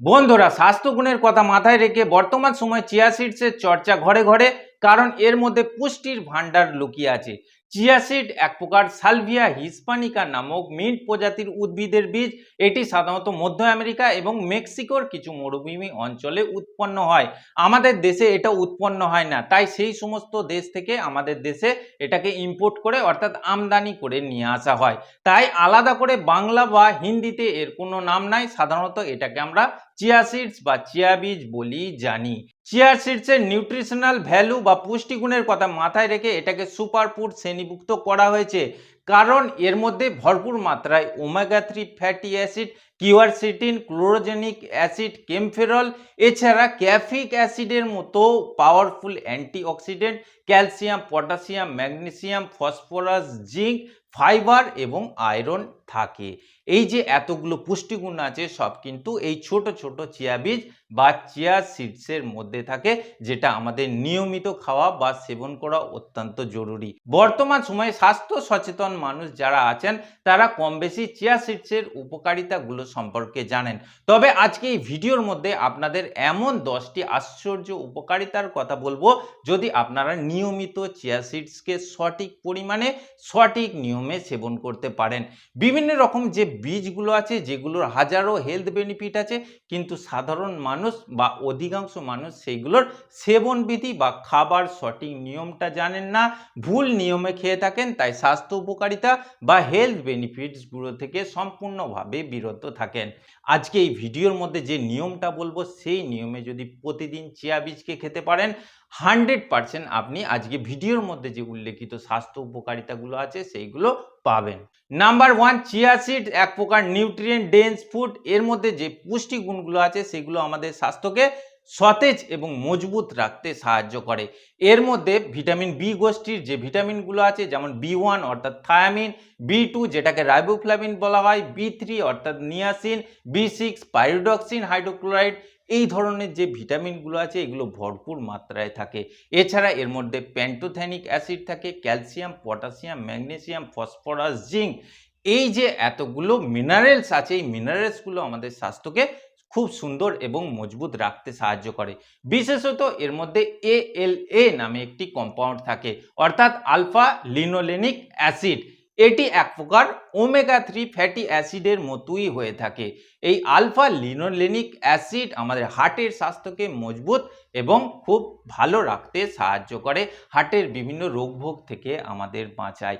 বন্ধুরা, স্বাস্থ্যগুণের কথা মাথায় রেখে বর্তমান সময় চিয়া সিডসের চর্চা ঘরে ঘরে, কারণ এর মধ্যে পুষ্টির ভাণ্ডার লুকিয়ে আছে। চিয়া সিড, এক প্রকার সালভিয়া হিসপানিকা নামক মিন্ট প্রজাতির উদ্ভিদের বীজ। এটি সাধারণত মধ্য আমেরিকা এবং মেক্সিকোর কিছু মরুভূমি অঞ্চলে উৎপন্ন হয়। আমাদের দেশে এটা উৎপন্ন হয় না। তাই সেই সমস্ত দেশ থেকে আমাদের দেশে এটাকে ইম্পোর্ট করে, অর্থাৎ আমদানি করে নিয়ে আসা হয়। তাই আলাদা করে বাংলা বা হিন্দিতে এর কোনো নাম নাই। সাধারণত এটাকে আমরা চিয়া সিডস বা চিয়া বীজ বলি জানি। চিয়া সিডসের নিউট্রিশনাল ভ্যালু বা পুষ্টিগুণের কথা মাথায় রেখে এটাকে সুপার ফুড শ্রেণীভুক্ত করা হয়েছে। কারণ এর মধ্যে ভরপুর মাত্রায় omega three fatty acid quercetin chlorogenic acid kaempferol এছাড়া ক্যাফিক অ্যাসিডের মতো powerful antioxidant calcium potassium magnesium phosphorus zinc fibre এবং আয়রন থাকে। এই যে এতগুলো পুষ্টিগুণ আছে, সব কিন্তু এই ছোট ছোট চিয়া বীজ বা চিয়া সিডসের মধ্যে থাকে, যেটা আমাদের নিয়মিত খাওয়া বা সেবন করা অত্যন্ত জরুরি। বর্তমান সময়ে স্বাস্থ্য সচেতন মানুষ যারা আছেন, তারা কম বেশি চিয়া সিডসের উপকারিতাগুলো সম্পর্কে জানেন। তবে আজকে এই ভিডিওর মধ্যে আপনাদের এমন দশটি আশ্চর্য উপকারিতার কথা বলব, যদি আপনারা নিয়মিত চিয়া সিডসকে সঠিক পরিমাণে সঠিক নিয়মে সেবন করতে পারেন। বিভিন্ন রকম যে বীজগুলো আছে, যেগুলোর হাজারো হেলথ বেনিফিট আছে, কিন্তু সাধারণ মানুষ বা অধিকাংশ মানুষ সেইগুলোর সেবনবিধি বা খাবার সঠিক নিয়মটা জানেন না, ভুল নিয়মে খেয়ে থাকেন, তাই স্বাস্থ্য উপকারিতা বা হেলথ বেনিফিটসগুলো থেকে সম্পূর্ণভাবে বিরত থাকেন। আজকে এই ভিডিওর মধ্যে যে নিয়মটা বলব, সেই নিয়মে যদি প্রতিদিন চিয়া বীজকে খেতে পারেন হান্ড্রেড পারসেন্ট আপনি আজকে ভিডিওর মধ্যে যে উল্লেখিত স্বাস্থ্য উপকারিতাগুলো আছে, সেইগুলো পাবেন। নাম্বার ওয়ান, চিয়া সিড, এক প্রকার নিউট্রিয়েন্ট, ডেন্স ফুড। এর মধ্যে যে পুষ্টি গুণগুলো আছে, সেগুলো আমাদের স্বাস্থ্যকে সতেজ এবং মজবুত রাখতে সাহায্য করে। এর মধ্যে ভিটামিন বি গোষ্ঠীর যে ভিটামিনগুলো আছে, যেমন বি ওয়ান, অর্থাৎ থায়ামিন, বি টু, যেটাকে রাইবোফ্লাভিন বলা হয়, বি থ্রি, অর্থাৎ niacin, B six, pyridoxine, hydrochloride এই ধরনের যে ভিটামিনগুলো আছে, এগুলো ভরপুর মাত্রায় থাকে। এছাড়া এর মধ্যে প্যান্টোথ্যানিক অ্যাসিড থাকে, calcium, potassium, magnesium, phosphorus, zinc. এই যে এতগুলো মিনারেলস আছে, এই মিনারেলসগুলো আমাদের স্বাস্থ্যকে খুব সুন্দর এবং মজবুত রাখতে সাহায্য করে। বিশেষত এর মধ্যে এ এল এ নামে একটি কম্পাউন্ড থাকে, অর্থাৎ আলফা লিনোলেনিক অ্যাসিড। এটি এক প্রকার ওমেগা থ্রি ফ্যাটি অ্যাসিডের মতোই হয়ে থাকে। এই আলফা লিনোলেনিক অ্যাসিড আমাদের হার্টের স্বাস্থ্যকে মজবুত এবং খুব ভালো রাখতে সাহায্য করে। হার্টের বিভিন্ন রোগভোগ থেকে আমাদের বাঁচায়।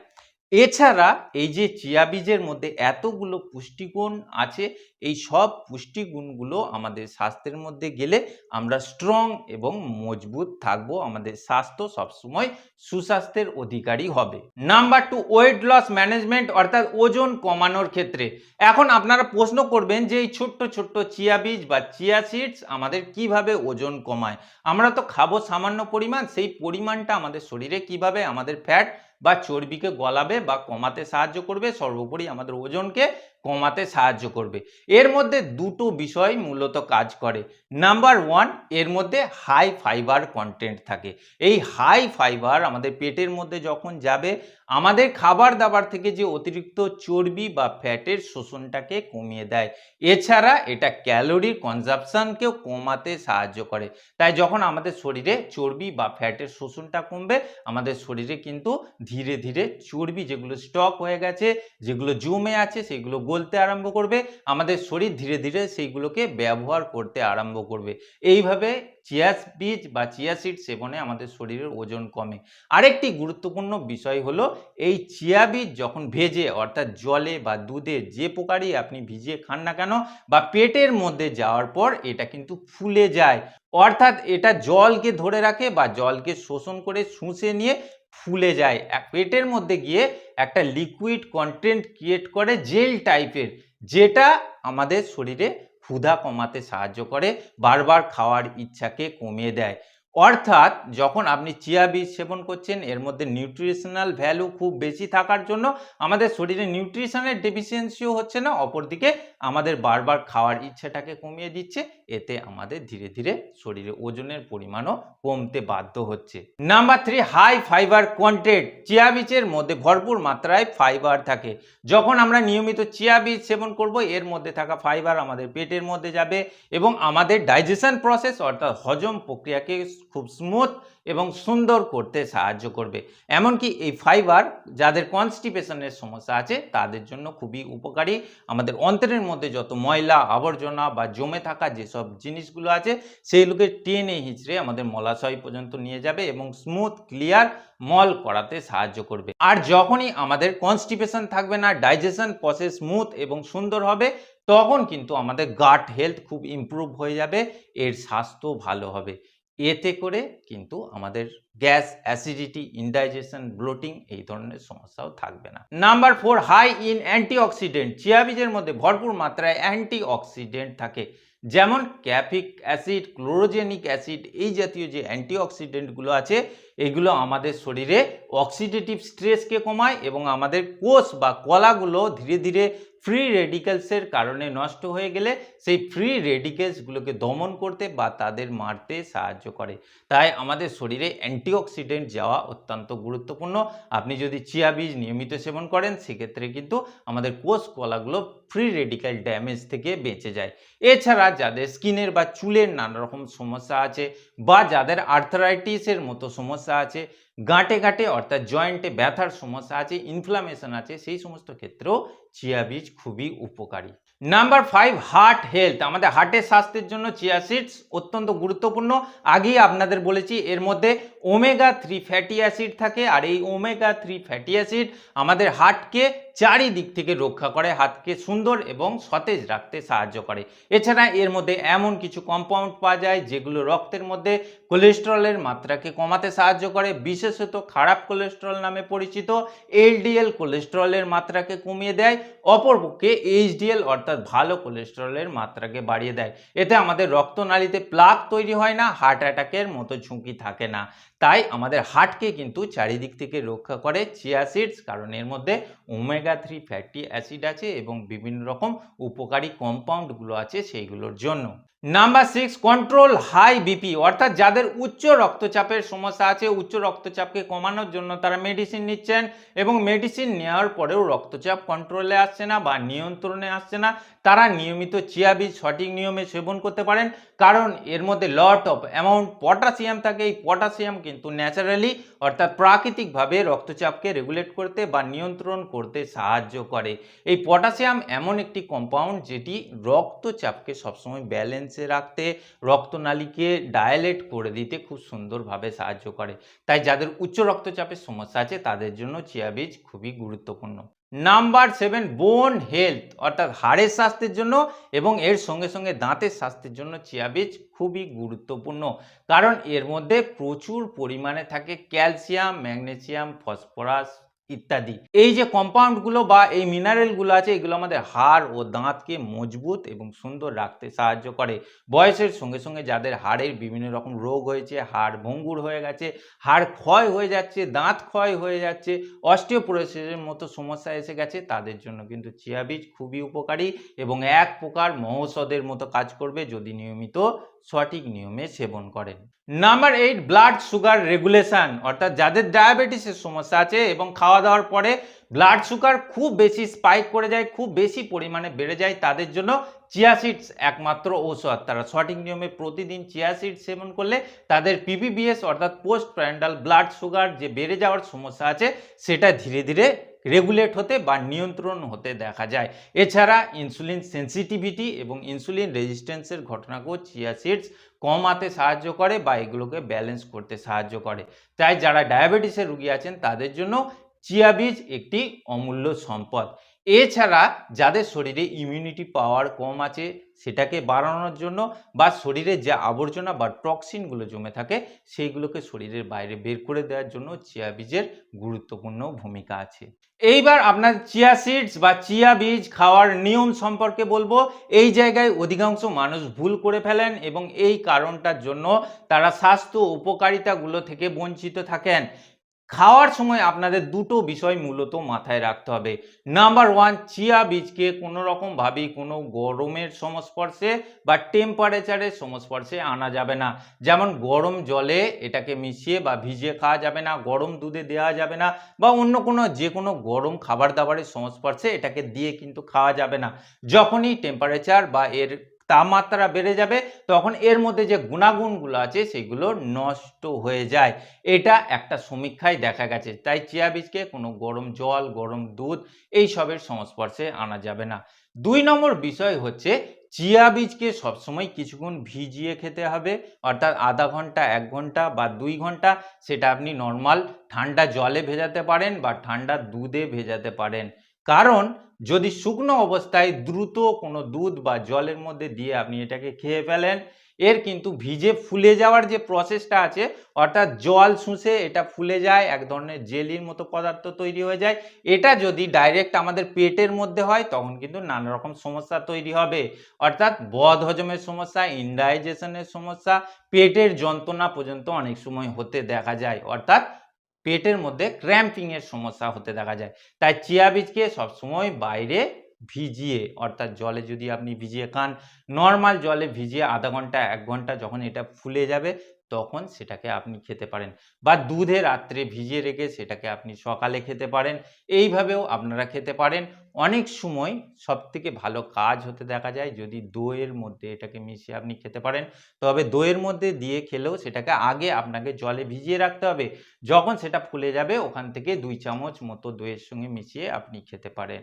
এছাড়া এই যে চিয়া বীজের মধ্যে এতগুলো পুষ্টিগুণ আছে, এই সব পুষ্টিগুণগুলো আমাদের স্বাস্থ্যের মধ্যে গেলে আমরা স্ট্রং এবং মজবুত থাকব, আমাদের স্বাস্থ্য সবসময় সুস্বাস্থ্যের অধিকারী হবে। Number two weight loss management অর্থাৎ ওজন কমানোর ক্ষেত্রে। এখন আপনারা প্রশ্ন করবেন যে এই ছোট্ট ছোট্ট চিয়া বীজ বা চিয়া সিডস আমাদের কীভাবে ওজন কমায়? আমরা তো খাব সামান্য পরিমাণ, সেই পরিমাণটা আমাদের শরীরে কীভাবে, আমাদের ফ্যাট বা চর্বিকে গলাবে বা কমাতে সাহায্য করবে সর্বোপরি আমাদের ওজনকে কমাতে সাহায্য করবে। এর মধ্যে দুটো বিষয় মূলত কাজ করে। নাম্বার ওয়ানের মধ্যে হাই ফাইবার কন্টেন্ট থাকে। এই হাই ফাইবার আমাদের পেটের মধ্যে যখন যাবে, আমাদের খাবার দাবার থেকে যে অতিরিক্ত চর্বি বা ফ্যাটের শোষণটাকে কমিয়ে দেয়। এছাড়া এটা ক্যালোরির কনজাপশনকেও কমাতে সাহায্য করে। তাই যখন আমাদের শরীরে চর্বি বা ফ্যাটের শোষণটা কমবে, আমাদের শরীরে কিন্তু ধীরে ধীরে চর্বি যেগুলো স্টক হয়ে গেছে, যেগুলো জমে আছে, সেগুলো গলতে আরম্ভ করবে আমাদের শরীর ধীরে ধীরে সেইগুলোকে ব্যবহার করতে আরম্ভ করবে। এইভাবে চিয়াস বীজ বা চিয়া সিড সেবনে আমাদের শরীরের ওজন কমে। আরেকটি গুরুত্বপূর্ণ বিষয় হলো, এই চিয়া বীজ যখন ভেজে অর্থাৎ জলে বা দুধে যে প্রকারই আপনি ভিজিয়ে খান না কেন বা পেটের মধ্যে যাওয়ার পর এটা কিন্তু ফুলে যায়। অর্থাৎ এটা জলকে ধরে রাখে বা জলকে শোষণ করে শুষে নিয়ে ফুলে যায়। পেটের মধ্যে গিয়ে একটা লিকুইড কন্টেন্ট ক্রিয়েট করে জেল টাইপের যেটা আমাদের শরীরে ক্ষুধা কমাতে সাহায্য করে বারবার খাওয়ার ইচ্ছাকে কমিয়ে দেয়। অর্থাৎ যখন আপনি চিয়া বীজ সেবন করছেন, এর মধ্যে নিউট্রিশনাল ভ্যালু খুব বেশি থাকার জন্য আমাদের শরীরে নিউট্রিশনের ডেফিসিয়েন্সিও হচ্ছে না, অপরদিকে আমাদের বারবার খাওয়ার ইচ্ছেটাকে কমিয়ে দিচ্ছে, এতে আমাদের ধীরে ধীরে শরীরে ওজনের পরিমাণও কমতে বাধ্য হচ্ছে। Number three high fibre content chia বীজের মধ্যে ভরপুর মাত্রায় ফাইবার থাকে। যখন আমরা নিয়মিত চিয়া বীজ সেবন করব, এর মধ্যে থাকা ফাইবার আমাদের পেটের মধ্যে যাবে এবং আমাদের ডাইজেশন প্রসেস অর্থাৎ হজম প্রক্রিয়াকে খুব স্মুথ এবং সুন্দর করতে সাহায্য করবে। এমনকি এই ফাইবার যাদের কনস্টিপেশনের সমস্যা আছে, তাদের জন্য খুবই উপকারী। আমাদের অন্তরের মধ্যে যত ময়লা, আবর্জনা বা জমে থাকা যেসব জিনিসগুলো আছে সেইগুলোকে টেনে হিঁচড়ে আমাদের মলাশয় পর্যন্ত নিয়ে যাবে এবং স্মুথ ক্লিয়ার মল করাতে সাহায্য করবে। আর যখনই আমাদের কনস্টিপেশন থাকবে না ডাইজেশন প্রসেস স্মুথ এবং সুন্দর হবে, তখন কিন্তু আমাদের গাট হেলথ খুব ইমপ্রুভ হয়ে যাবে, এর স্বাস্থ্য ভালো হবে। এতে করে কিন্তু আমাদের গ্যাস, অ্যাসিডিটি, ইনডাইজেশন, ব্লোটিং এই ধরনের সমস্যাও থাকবে না। Number four, high in antioxidant. Chia বীজের মধ্যে ভরপুর মাত্রায় অ্যান্টি অক্সিডেন্ট থাকে। যেমন ক্যাফিক অ্যাসিড, ক্লোরোজেনিক অ্যাসিড, এই জাতীয় যে অ্যান্টিঅক্সিডেন্টগুলো আছে, এগুলো আমাদের শরীরে অক্সিডেটিভ স্ট্রেসকে কমায় এবং আমাদের কোষ বা কলাগুলো ধীরে ধীরে ফ্রি রেডিকেলসের কারণে নষ্ট হয়ে গেলে সেই ফ্রি রেডিকেলসগুলোকে দমন করতে বা তাদের মারতে সাহায্য করে। তাই আমাদের শরীরে অ্যান্টিঅক্সিডেন্ট যাওয়া অত্যন্ত গুরুত্বপূর্ণ। আপনি যদি চিয়া বীজ নিয়মিত সেবন করেন, সেক্ষেত্রে কিন্তু আমাদের কোষ কলাগুলো ফ্রি রেডিক্যাল ড্যামেজ থেকে বেঁচে যায়। এছাড়া যাদের স্কিনের বা চুলের নানা রকম সমস্যা আছে বা যাদের আর্থারাইটিসের মতো সমস্যা আছে গাঁটে গাঁটে অর্থাৎ জয়েন্টে ব্যথার সমস্যা আছে ইনফ্লামেশন আছে, সেই সমস্ত ক্ষেত্রেও চিয়া বীজ খুবই উপকারী। নাম্বার ফাইভ হার্ট হেলথ আমাদের হার্টের স্বাস্থ্যের জন্য চিয়া সিডস অত্যন্ত গুরুত্বপূর্ণ। আগেই আপনাদের বলেছি, এর মধ্যে ওমেগা থ্রি ফ্যাটি অ্যাসিড থাকে, আর এই ওমেগা থ্রি ফ্যাটি অ্যাসিড আমাদের হার্টকে চারিদিক থেকে রক্ষা করে, হাতকে সুন্দর এবং সতেজ রাখতে সাহায্য করে। এছাড়া এর মধ্যে এমন কিছু কম্পাউন্ড পাওয়া যায় যেগুলো রক্তের মধ্যে কোলেস্টেরলের মাত্রাকে কমাতে সাহায্য করে, বিশেষত খারাপ কোলেস্টেরল নামে পরিচিত এলডিএল কোলেস্টেরলের মাত্রাকে কমিয়ে দেয়, অপরপক্ষে এইচডিএল অর্থাৎ ভালো কোলেস্টেরলের মাত্রাকে বাড়িয়ে দেয়। এতে আমাদের রক্তনালীতে প্লাক তৈরি হয় না হার্ট অ্যাটাকের মতো ঝুঁকি থাকে না। তাই আমাদের হার্টকে কিন্তু চারিদিক থেকে রক্ষা করে চিয়া সিডস, কারণ এর মধ্যে ওমেগা থ্রি ফ্যাটি অ্যাসিড আছে এবং বিভিন্ন রকম উপকারী কম্পাউন্ডগুলো আছে সেইগুলোর জন্য। Number six control high BP অর্থাৎ যাদের উচ্চ রক্তচাপের সমস্যা আছে, উচ্চ রক্তচাপকে কমানোর জন্য তারা মেডিসিন নিচ্ছেন এবং মেডিসিন নেওয়ার পরেও রক্তচাপ কন্ট্রোলে আসছে না বা নিয়ন্ত্রণে আসছে না। তারা নিয়মিত চিয়া বীজ, সঠিক নিয়মে সেবন করতে পারেন। কারণ এর মধ্যে লট অফ অ্যামাউন্ট পটাশিয়াম থাকে। এই পটাশিয়াম কিন্তু ন্যাচারালি অর্থাৎ প্রাকৃতিকভাবে রক্তচাপকে রেগুলেট করতে বা নিয়ন্ত্রণ করতে সাহায্য করে। এই পটাশিয়াম এমন একটি কম্পাউন্ড যেটি রক্তচাপকে সবসময় ব্যালেন্সে রাখতে রক্তনালীকে ডায়ালেট করে দিতে খুব সুন্দরভাবে সাহায্য করে। তাই যাদের উচ্চ রক্তচাপের সমস্যা আছে, তাদের জন্য চিয়া বীজ খুবই গুরুত্বপূর্ণ। নাম্বার সেভেন, বোন হেলথ, অর্থাৎ হাড়ের স্বাস্থ্যের জন্য এবং এর সঙ্গে সঙ্গে দাঁতের স্বাস্থ্যের জন্য চিয়া বীজ খুবই গুরুত্বপূর্ণ। কারণ এর মধ্যে প্রচুর পরিমাণে থাকে ক্যালসিয়াম, ম্যাগনেসিয়াম, ফসফরাস ইত্যাদি। এই যে কম্পাউন্ডগুলো বা এই মিনারেলগুলো আছে, এগুলো আমাদের হাড় ও দাঁতকে মজবুত এবং সুন্দর রাখতে সাহায্য করে। বয়সের সঙ্গে সঙ্গে যাদের হাড়ের বিভিন্ন রকম রোগ হয়েছে, হাড় ভঙ্গুর হয়ে গেছে, হাড় ক্ষয় হয়ে যাচ্ছে, দাঁত ক্ষয় হয়ে যাচ্ছে অস্টিওপোরোসিসের মতো সমস্যা এসে গেছে, তাদের জন্য কিন্তু চিয়া বীজ খুবই উপকারী এবং এক প্রকার মহৌষধের মতো কাজ করবে যদি নিয়মিত সঠিক নিয়মে সেবন করেন। Number eight blood sugar regulation অর্থাৎ যাদের ডায়াবেটিসের সমস্যা আছে এবং খাওয়া দাওয়ার পরে ব্লাড সুগার খুব বেশি স্পাইক করে যায়, খুব বেশি পরিমাণে বেড়ে যায়, তাদের জন্য চিয়া সিডস একমাত্র ঔষধ। তারা সঠিক নিয়মে প্রতিদিন চিয়া সিডস সেবন করলে তাদের পিপিবিএস অর্থাৎ পোস্ট প্যান্ডাল ব্লাড সুগার যে বেড়ে যাওয়ার সমস্যা আছে, সেটা ধীরে ধীরে রেগুলেট হতে বা নিয়ন্ত্রণ হতে দেখা যায়। এছাড়া ইনসুলিন সেন্সিটিভিটি এবং ইনসুলিন রেজিস্ট্যান্সের ঘটনাকেও চিয়া সিডস কমাতে সাহায্য করে বা এগুলোকে ব্যালেন্স করতে সাহায্য করে। তাই যারা ডায়াবেটিসের রুগী আছেন, তাদের জন্য চিয়া বীজ একটি অমূল্য সম্পদ। এছাড়া যাদের শরীরে ইমিউনিটি পাওয়ার কম আছে, সেটাকে বাড়ানোর জন্য বা শরীরে যে আবর্জনা বা টক্সিনগুলো জমে থাকে, সেইগুলোকে শরীরের বাইরে বের করে দেওয়ার জন্য চিয়া বীজের গুরুত্বপূর্ণ ভূমিকা আছে। এইবার আপনার চিয়া সিডস বা চিয়া বীজ খাওয়ার নিয়ম সম্পর্কে বলব। এই জায়গায় অধিকাংশ মানুষ ভুল করে ফেলেন এবং এই কারণটার জন্য তারা স্বাস্থ্য উপকারিতাগুলো থেকে বঞ্চিত থাকেন। খাওয়ার সময় আপনাদের দুটো বিষয় মূলত মাথায় রাখতে হবে। নাম্বার ওয়ান চিয়া বীজকে কোনো রকমভাবেই কোনো গরমের সংস্পর্শে বা টেম্পারেচারের সংস্পর্শে আনা যাবে না। যেমন গরম জলে এটাকে মিশিয়ে বা ভিজিয়ে খাওয়া যাবে না, গরম দুধে দেওয়া যাবে না বা অন্য কোনো যে কোনো গরম খাবার দাবারের সংস্পর্শে এটাকে দিয়ে কিন্তু খাওয়া যাবে না। যখনই টেম্পারেচার বা এর তাপমাত্রা বেড়ে যাবে, তখন এর মধ্যে যে গুণাগুণগুলো আছে সেগুলো নষ্ট হয়ে যায়। এটা একটা সমীক্ষায় দেখা গেছে। তাই চিয়া বীজকে কোনো গরম জল, গরম দুধ এই সবের সংস্পর্শে আনা যাবে না। দুই নম্বর বিষয় হচ্ছে চিয়া বীজকে সবসময় কিছুক্ষণ ভিজিয়ে খেতে হবে, অর্থাৎ আধা ঘণ্টা, এক ঘণ্টা বা দুই ঘণ্টা সেটা আপনি নর্মাল ঠান্ডা জলে ভেজাতে পারেন বা ঠান্ডা দুধে ভেজাতে পারেন। কারণ যদি শুকনো অবস্থায় দ্রুত কোনো দুধ বা জলের মধ্যে দিয়ে আপনি এটাকে খেয়ে ফেলেন, এর কিন্তু ভিজে ফুলে যাওয়ার যে প্রসেসটা আছে, অর্থাৎ জল শুষে এটা ফুলে যায়, এক ধরনের জেলির মতো পদার্থ তৈরি হয়ে যায়, এটা যদি ডাইরেক্ট আমাদের পেটের মধ্যে হয়, তখন কিন্তু নানা রকম সমস্যা তৈরি হবে। অর্থাৎ বদ হজমের সমস্যা ইনডাইজেশনের সমস্যা, পেটের যন্ত্রণা পর্যন্ত অনেক সময় হতে দেখা যায়। অর্থাৎ পেটের মধ্যে ক্র্যাম্পিংয়ের সমস্যা হতে দেখা যায়। তাই চিয়া বীজকে সবসময় বাইরে ভিজিয়ে, অর্থাৎ জলে যদি আপনি ভিজিয়ে খান নর্মাল জলে ভিজিয়ে আধা ঘণ্টা, এক ঘণ্টা যখন এটা ফুলে যাবে, তখন সেটাকে আপনি খেতে পারেন। বা দুধে রাত্রে ভিজিয়ে রেখে সেটাকে আপনি সকালে খেতে পারেন। এইভাবেও আপনারা খেতে পারেন। অনেক সময় সব থেকে ভালো কাজ হতে দেখা যায় যদি দইয়ের মধ্যে এটাকে মিশিয়ে আপনি খেতে পারেন। তবে দইয়ের মধ্যে দিয়ে খেলেও সেটাকে আগে আপনাকে জলে ভিজিয়ে রাখতে হবে। যখন সেটা ফুলে যাবে ওখান থেকে দুই চামচ মতো দইয়ের সঙ্গে মিশিয়ে আপনি খেতে পারেন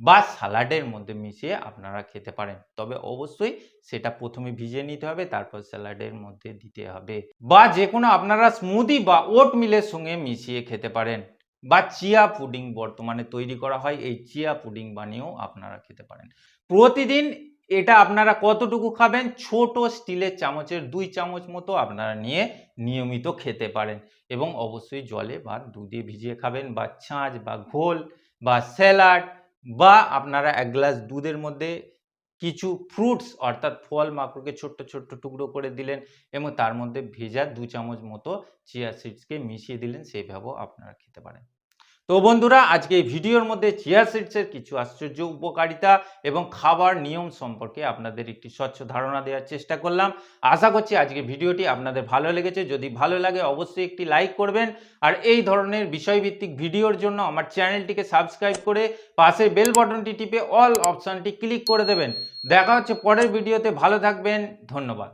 বা সালাডের মধ্যে মিশিয়ে আপনারা খেতে পারেন। তবে অবশ্যই সেটা প্রথমে ভিজিয়ে নিতে হবে, তারপর স্যালাডের মধ্যে দিতে হবে। বা যে কোনো আপনারা স্মুদি বা ওট মিলের সঙ্গে মিশিয়ে খেতে পারেন। বা চিয়া পুডিং বর্তমানে তৈরি করা হয়, এই চিয়া পুডিং বানিয়েও আপনারা খেতে পারেন। প্রতিদিন এটা আপনারা কতটুকু খাবেন? ছোট স্টিলের চামচের দুই চামচ মতো আপনারা নিয়ে নিয়মিত খেতে পারেন এবং অবশ্যই জলে বা দুধে ভিজিয়ে খাবেন বা ছাঁচ বা ঘোল বা স্যালাড বা আপনারা এক গ্লাস দুধের মধ্যে কিছু ফ্রুটস অর্থাৎ ফল, মাকড়কে ছোট্ট ছোট্ট টুকরো করে দিলেন এবং তার মধ্যে ভেজা দু চামচ মতো চিয়া সিডসকে মিশিয়ে দিলেন। সেইভাবেও আপনারা খেতে পারেন। তো বন্ধুরা, আজকে এই ভিডিওর মধ্যে চিয়া সিডসের কিছু আশ্চর্য উপকারিতা এবং খাবার নিয়ম সম্পর্কে আপনাদের একটি স্বচ্ছ ধারণা দেওয়ার চেষ্টা করলাম। আশা করছি আজকে ভিডিওটি আপনাদের ভালো লেগেছে। যদি ভালো লাগে, অবশ্যই একটি লাইক করবেন। আর এই ধরনের বিষয়ভিত্তিক ভিডিওর জন্য আমার চ্যানেলটিকে সাবস্ক্রাইব করে পাশে বেল বটনটি টিপে অল অপশানটি ক্লিক করে দেবেন। দেখা হচ্ছে পরের ভিডিওতে। ভালো থাকবেন। ধন্যবাদ।